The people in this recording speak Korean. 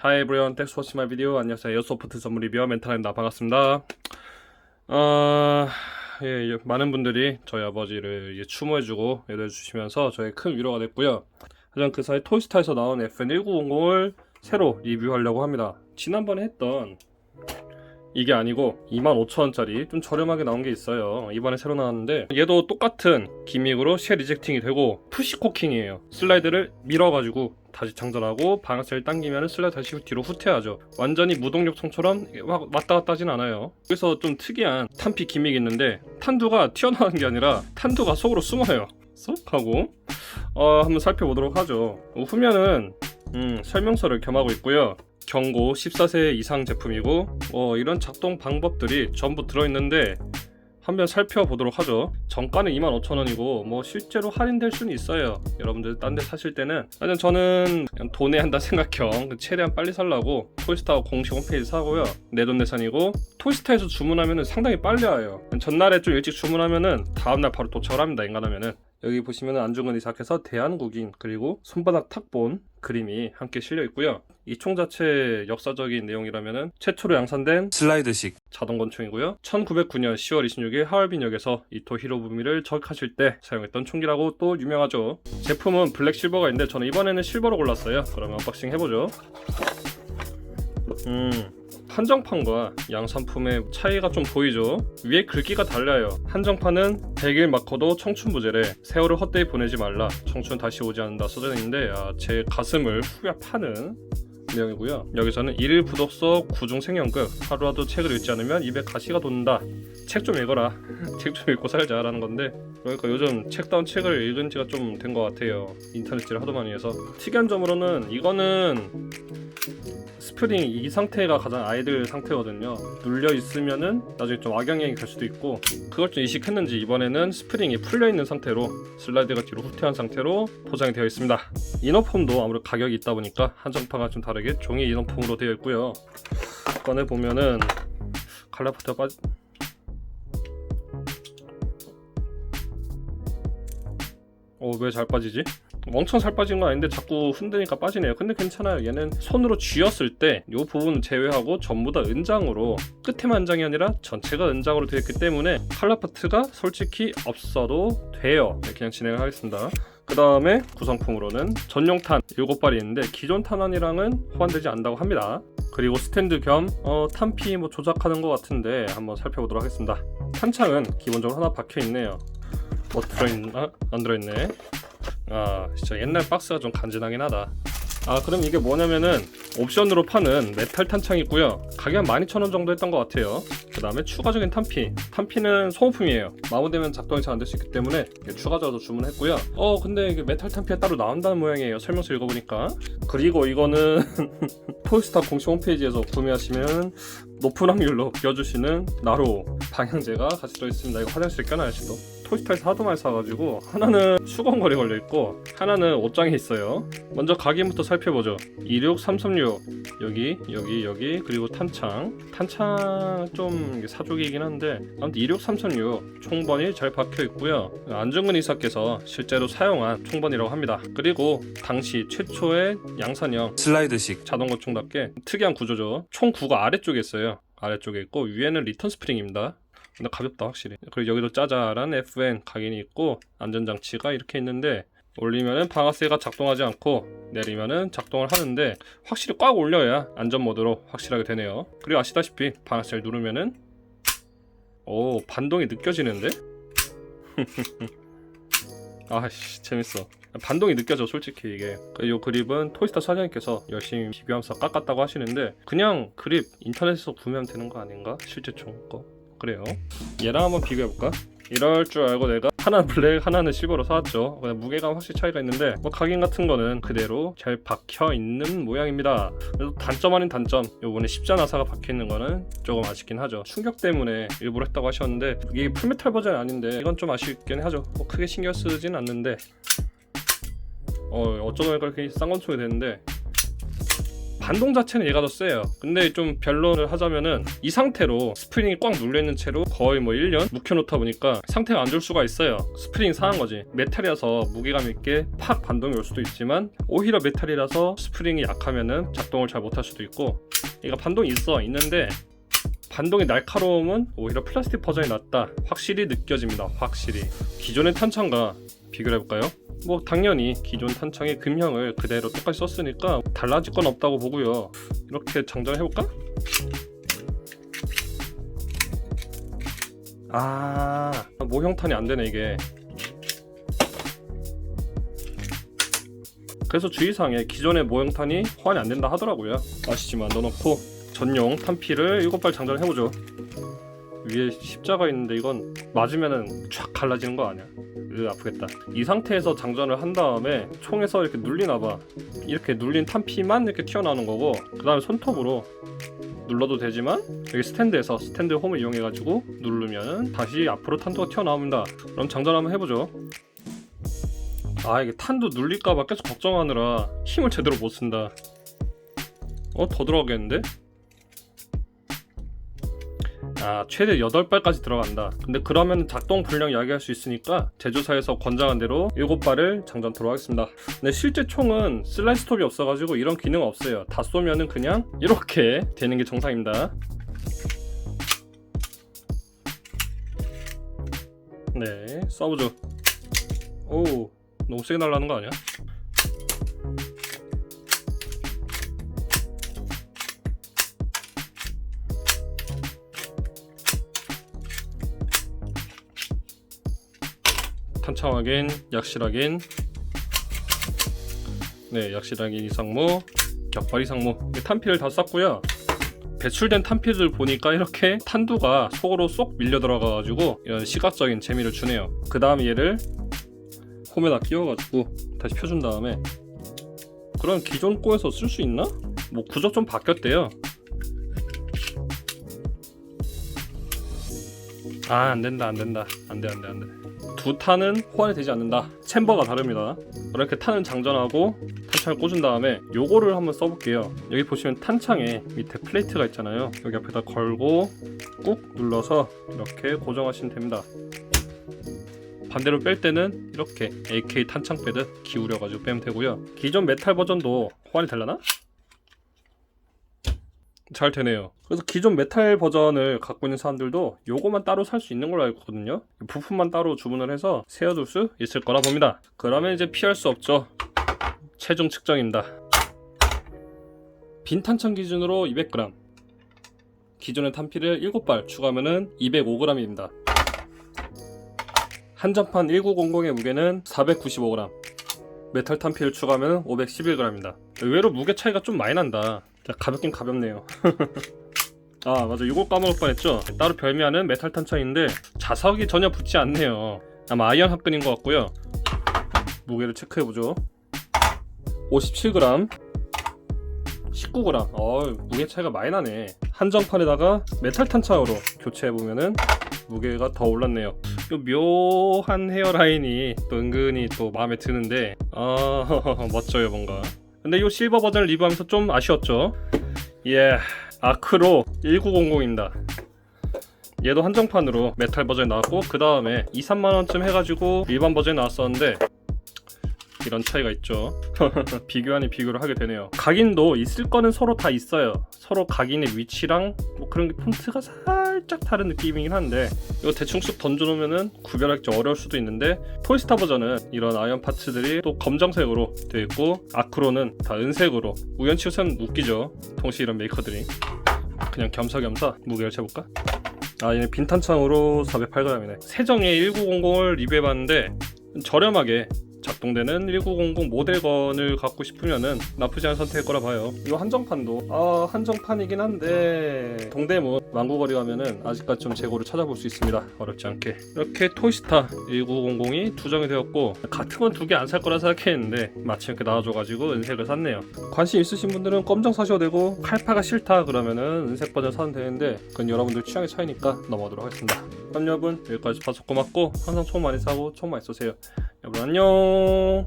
Hi everyone, thanks for watching my video. 안녕하세요. 에어소프트 전문 리뷰어 멘탈입니다. 반갑습니다. 어, 예, 예, 많은 분들이 저희 아버지를 이제 추모해주고 애도해주시면서 저의 큰 위로가 됐고요. 하지만 그 사이 토이스타에서 나온 FN1900을 새로 리뷰하려고 합니다. 지난번에 했던 이게 아니고 25,000원짜리 좀 저렴하게 나온 게 있어요. 이번에 새로 나왔는데 얘도 똑같은 기믹으로 쉘 리젝팅이 되고 푸시 코킹이에요. 슬라이드를 밀어가지고 다시 장전하고 방아쇠를 당기면 슬라이드 다시 뒤로 후퇴하죠. 완전히 무동력통처럼 막 왔다 갔다 하진 않아요. 그래서 좀 특이한 탄피 기믹이 있는데 탄두가 튀어나오는 게 아니라 탄두가 속으로 숨어요. 쏙 하고 어, 한번 살펴보도록 하죠. 어, 후면은 음, 설명서를 겸하고 있고요. 경고 14세 이상 제품이고 어, 이런 작동 방법들이 전부 들어있는데 한번 살펴보도록 하죠. 정가는 25,000원이고 뭐 실제로 할인될 수는 있어요. 여러분들 딴 데 사실 때는 하여튼 저는 돈에 한다 생각형 최대한 빨리 살라고 토이스타 공식 홈페이지 사고요. 내돈내산이고 토이스타에서 주문하면 상당히 빨리 와요. 전날에 좀 일찍 주문하면은 다음날 바로 도착을 합니다. 인간하면은 여기 보시면 안중근이 시작해서 대한국인 그리고 손바닥 탁본 그림이 함께 실려 있고요. 이 총 자체 역사적인 내용이라면은 최초로 양산된 슬라이드식 자동 권총이고요. 1909년 10월 26일 하얼빈역에서 이토 히로부미를 저격하실 때 사용했던 총기라고 또 유명하죠. 제품은 블랙 실버가 있는데 저는 이번에는 실버로 골랐어요. 그러면 언박싱 해보죠. 음, 한정판과 양산품의 차이가 좀 보이죠? 위에 글귀가 달라요. 한정판은 100일 마커도 청춘 부재래 세월을 헛되이 보내지 말라 청춘 다시 오지 않는다 써져 있는데 아, 제 가슴을 후벼 파는 내용이고요. 여기서는 일일 부독서 구중 생연극 하루라도 책을 읽지 않으면 입에 가시가 돋는다. 책 좀 읽어라. 책 좀 읽고 살자라는 건데 그러니까 요즘 책다운 책을 읽은 지가 좀 된 것 같아요. 인터넷질을 하도 많이 해서 특이한 점으로는 이거는 스프링 이 상태가 가장 아이들 상태거든요. 눌려 있으면은 나중에 좀 악영향이 갈 수도 있고 그걸 좀 인식했는지 이번에는 스프링이 풀려 있는 상태로 슬라이드가 뒤로 후퇴한 상태로 포장이 되어 있습니다. 이너폼도 아무래도 가격이 있다 보니까 한정판과 좀 다르게 종이 이너폼으로 되어 있고요. 꺼내 보면은 칼라파트가 빠지 어, 왜 잘 빠지지? 엄청 살 빠진 건 아닌데 자꾸 흔드니까 빠지네요. 근데 괜찮아요. 얘는 손으로 쥐었을 때 이 부분 제외하고 전부 다 은장으로 끝에만 은장이 아니라 전체가 은장으로 되어 있기 때문에 칼라 파트가 솔직히 없어도 돼요. 네, 그냥 진행을 하겠습니다. 그 다음에 구성품으로는 전용탄 7발이 있는데 기존 탄환이랑은 호환되지 않는다고 합니다. 그리고 스탠드 겸 어, 탄피 뭐 조작하는 것 같은데 한번 살펴보도록 하겠습니다. 탄창은 기본적으로 하나 박혀 있네요. 뭐 들어있나? 안 들어있네. 아 진짜 옛날 박스가 좀 간지나긴 하다. 아 그럼 이게 뭐냐면은 옵션으로 파는 메탈 탄창 있고요. 가격 한 12,000원 정도 했던 것 같아요. 그 다음에 추가적인 탄피. 탄피는 소모품이에요. 마모되면 작동이 잘 안 될 수 있기 때문에 추가적으로 주문했고요. 어 근데 이게 메탈 탄피가 따로 나온다는 모양이에요. 설명서 읽어보니까. 그리고 이거는 토이스타 공식 홈페이지에서 구매하시면 높은 확률로 끼워주시는 나로 방향제가 같이 들어있습니다. 이거 화장실에 껴놔야지 또 토이스타에서 하도 많이 사가지고 하나는 수건거리 걸려있고 하나는 옷장에 있어요. 먼저 가격부터 살펴보죠. 26336 여기 여기 여기 그리고 탄창. 탄창 좀 사족이긴 한데 아무튼 26336 총번이 잘 박혀있고요. 안중근 이사께서 실제로 사용한 총번이라고 합니다. 그리고 당시 최초의 양산형 슬라이드식. 자동거총답게 특이한 구조죠. 총 구가 아래쪽에 있어요. 아래쪽에 있고 위에는 리턴 스프링입니다 근데 가볍다 확실히. 그리고 여기도 짜잘한 FN 각인이 있고 안전장치가 이렇게 있는데 올리면은 방아쇠가 작동하지 않고 내리면은 작동을 하는데 확실히 꽉 올려야 안전 모드로 확실하게 되네요. 그리고 아시다시피 방아쇠를 누르면은 오 반동이 느껴지는데? 아씨 재밌어. 반동이 느껴져 솔직히 이게. 이 그립은 토이스타 사장님께서 열심히 비교하면서 깎았다고 하시는데 그냥 그립 인터넷에서 구매하면 되는 거 아닌가? 실제 총거 그래요? 얘랑 한번 비교해볼까? 이럴 줄 알고 내가 하나는 블랙 하나는 실버로 사왔죠. 근데 무게감 확실히 차이가 있는데 뭐 각인 같은 거는 그대로 잘 박혀 있는 모양입니다. 그래도 단점 아닌 단점 요번에 십자나사가 박혀 있는 거는 조금 아쉽긴 하죠. 충격 때문에 일부러 했다고 하셨는데 이게 풀메탈 버전이 아닌데 이건 좀 아쉽긴 하죠. 뭐 크게 신경 쓰진 않는데 어 어쩌다 보니까 이렇게 쌍권총이 됐는데 반동 자체는 얘가 더 세요. 근데 좀 변론을 하자면은 이 상태로 스프링이 꽉 눌려있는 채로 거의 뭐 1년 묵혀놓다 보니까 상태가 안 좋을 수가 있어요. 스프링 상한 거지. 메탈이라서 무게감 있게 팍 반동이 올 수도 있지만 오히려 메탈이라서 스프링이 약하면은 작동을 잘 못할 수도 있고 얘가 반동이 있어 있는데 반동의 날카로움은 오히려 플라스틱 버전이 낫다. 확실히 느껴집니다. 확실히. 기존의 탄창과 비교를 해볼까요? 뭐 당연히 기존 탄창의 금형을 그대로 똑같이 썼으니까 달라질 건 없다고 보고요. 이렇게 장전해 볼까? 아 모형탄이 안 되네 이게. 그래서 주의사항에 기존의 모형탄이 호환이 안 된다 하더라고요. 아시지만 넣어놓고 전용 탄피를 7발 장전을 해보죠. 위에 십자가 있는데 이건 맞으면은 쫙 갈라지는 거 아니야? 으 아프겠다. 이 상태에서 장전을 한 다음에 총에서 이렇게 눌리나 봐. 이렇게 눌린 탄피만 이렇게 튀어나오는 거고 그 다음에 손톱으로 눌러도 되지만 여기 스탠드에서 스탠드 홈을 이용해 가지고 누르면 다시 앞으로 탄도가 튀어나옵니다. 그럼 장전 한번 해보죠. 아 이게 탄도 눌릴까봐 계속 걱정하느라 힘을 제대로 못 쓴다. 어 더 들어가겠는데? 아 최대 8발까지 들어간다. 근데 그러면 작동 불량 야기할 수 있으니까 제조사에서 권장한 대로 7발을 장전토록 하겠습니다. 근데 실제 총은 슬라이스 톱이 없어가지고 이런 기능 없어요. 다 쏘면은 그냥 이렇게 되는 게 정상입니다. 네 쏴보죠. 오 너무 세게 날라는 거 아니야? 탄창 확인, 약실 확인. 네, 약실 확인 이상무, 격발 이상무. 탄피를 다 쌌고요. 배출된 탄피들 보니까 이렇게 탄두가 속으로 쏙 밀려 들어가가지고 이런 시각적인 재미를 주네요. 그 다음 얘를 홈에다 끼워가지고 다시 펴준 다음에 그럼 기존 거에서 쓸 수 있나? 뭐 구적 좀 바뀌었대요. 아 안된다 안된다. 안돼 안돼 안돼. 두 탄은 호환이 되지 않는다. 챔버가 다릅니다. 이렇게 탄을 장전하고 탄창을 꽂은 다음에 요거를 한번 써볼게요. 여기 보시면 탄창에 밑에 플레이트가 있잖아요. 여기 앞에다 걸고 꾹 눌러서 이렇게 고정하시면 됩니다. 반대로 뺄 때는 이렇게 AK 탄창 빼듯 기울여 가지고 빼면 되고요. 기존 메탈 버전도 호환이 되려나? 잘 되네요. 그래서 기존 메탈 버전을 갖고 있는 사람들도 요거만 따로 살 수 있는 걸로 알고 있거든요. 부품만 따로 주문을 해서 세워둘 수 있을 거라 봅니다. 그러면 이제 피할 수 없죠. 최종 측정입니다. 빈 탄창 기준으로 200g. 기존의 탄피를 7발 추가하면 205g입니다. 한정판 1900의 무게는 495g. 메탈 탄피를 추가하면 511g입니다. 의외로 무게 차이가 좀 많이 난다. 자, 가볍긴 가볍네요. 아 맞아 이걸 까먹을 뻔했죠. 따로 별미하는 메탈 탄창인데 자석이 전혀 붙지 않네요. 아마 아이언 합근인 것 같고요. 무게를 체크해보죠. 57g, 19g. 어 무게 차이가 많이 나네. 한정판에다가 메탈 탄창으로 교체해보면은 무게가 더 올랐네요. 이 묘한 헤어라인이 또 은근히 또 마음에 드는데 아 멋져요 뭔가. 근데 이 실버 버전을 리뷰하면서 좀 아쉬웠죠. 예, 아크로 1900입니다. 얘도 한정판으로 메탈 버전이 나왔고 그 다음에 2, 3만 원쯤 해가지고 일반 버전이 나왔었는데 이런 차이가 있죠. 비교 아닌 비교를 하게 되네요. 각인도 있을 거는 서로 다 있어요. 서로 각인의 위치랑 뭐 그런 게 폰트가 살 짝 다른 느낌이긴 한데 이거 대충 쓱 던져놓으면은 구별하기 좀 어려울 수도 있는데 토이스타 버전은 이런 아이언 파츠들이 또 검정색으로 되어 있고 아크로는 다 은색으로 우연치 우선 웃기죠. 동시 이런 메이커들이 그냥 겸사겸사 무게를 재볼까? 아 얘는 빈탄창으로 408g이네. 세정의 1900을 리뷰해봤는데 저렴하게 작동되는 1900 모델건을 갖고 싶으면은 나쁘지 않은 선택일 거라 봐요. 이 한정판도 아 한정판이긴 한데 동대문 망구거리 가면은 아직까지 좀 재고를 찾아볼 수 있습니다. 어렵지 않게 이렇게 토이스타 1900이 두정이 되었고 같은 건 두 개 안 살 거라 생각했는데 마침 이렇게 나와줘가지고 은색을 샀네요. 관심 있으신 분들은 검정 사셔도 되고 칼파가 싫다 그러면은 은색 버전 사면 되는데 그건 여러분들 취향의 차이니까 넘어가도록 하겠습니다. 그럼 여러분 여기까지 봐서 고맙고 항상 총 많이 사고 총 많이 쏘세요. 여러분 안녕!